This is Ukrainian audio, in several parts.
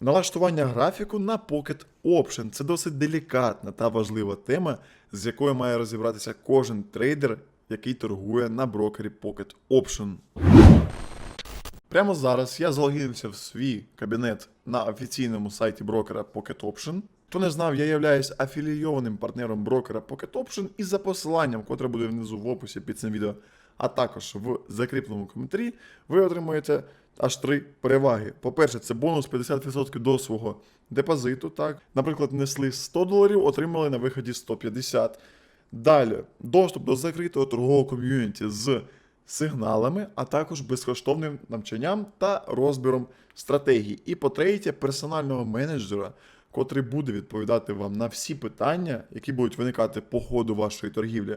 Налаштування графіку на Pocket Option це досить делікатна та важлива тема, з якою має розібратися кожен трейдер, який торгує на брокері Pocket Option. Прямо зараз я залогінився в свій кабінет на офіційному сайті брокера Pocket Option. Хто не знав, я являюсь афілійованим партнером брокера Pocket Option і за посиланням, котре буде внизу в описі під цим відео, а також в закріпленому коментарі, ви отримуєте аж три переваги. По-перше, це бонус 50% до свого депозиту. Так, наприклад, несли 100 доларів, отримали на виході 150. Далі доступ до закритого торгового ком'юніті з сигналами, а також безкоштовним навчанням та розбіром стратегій. І по-третє, персонального менеджера, котрий буде відповідати вам на всі питання, які будуть виникати по ходу вашої торгівлі,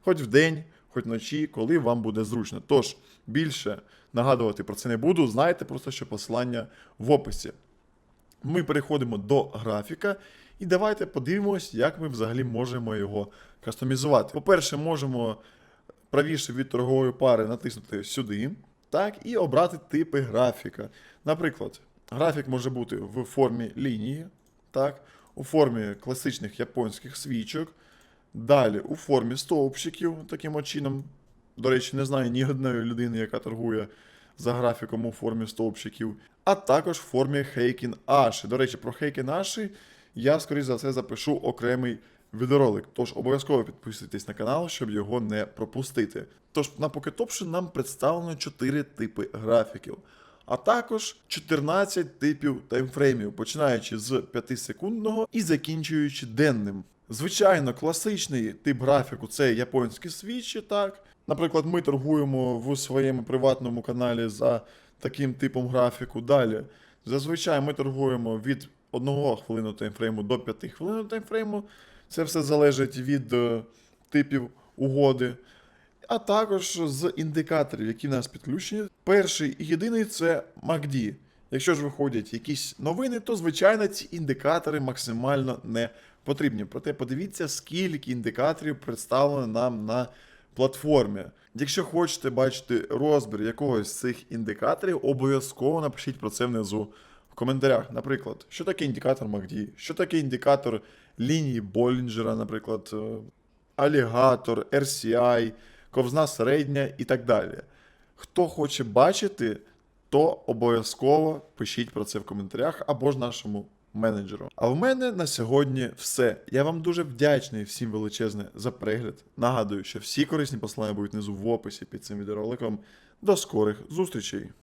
хоч вдень, хоч вночі, коли вам буде зручно. Тож більше нагадувати про це не буду. Знайте просто, що посилання в описі. Ми переходимо до графіка, і давайте подивимось, як ми взагалі можемо його кастомізувати. По-перше, можемо правіше від торгової пари натиснути сюди, так, і обрати типи графіка. Наприклад, графік може бути в формі лінії, так, у формі класичних японських свічок, далі у формі стовпчиків, таким чином. До речі, не знаю ні одної людини, яка торгує за графіком у формі стовпчиків, а також в формі Heiken Ashi. До речі, про Heiken Ashi я, скоріш за все, запишу окремий відеоролик. Тож обов'язково підписуйтесь на канал, щоб його не пропустити. Тож на Option нам представлено 4 типи графіків, а також 14 типів таймфреймів, починаючи з 5-секундного і закінчуючи денним. Звичайно, класичний тип графіку це японські свічі, так. Наприклад, ми торгуємо в своєму приватному каналі за таким типом графіку. Далі. Зазвичай ми торгуємо від 1 хвилину таймфрейму до 5 хвилин таймфрейму. Це все залежить від е, типів угоди. А також з індикаторів, які в нас підключені. Перший і єдиний це MACD. Якщо ж виходять якісь новини, то звичайно ці індикатори максимально не потрібні. Проте подивіться, скільки індикаторів представлено нам на платформі. Якщо хочете бачити розбір якогось з цих індикаторів, обов'язково напишіть про це внизу в коментарях. Наприклад, що таке індикатор MACD, що таке індикатор лінії Болінджера, наприклад, е, алігатор, RCI, ковзна середня і так далі. Хто хоче бачити, то обов'язково пишіть про це в коментарях або ж нашому менеджеру. А в мене на сьогодні все. Я вам дуже вдячний всім величезне за перегляд. Нагадую, що всі корисні послання будуть внизу в описі під цим відеороликом. До скорих зустрічей!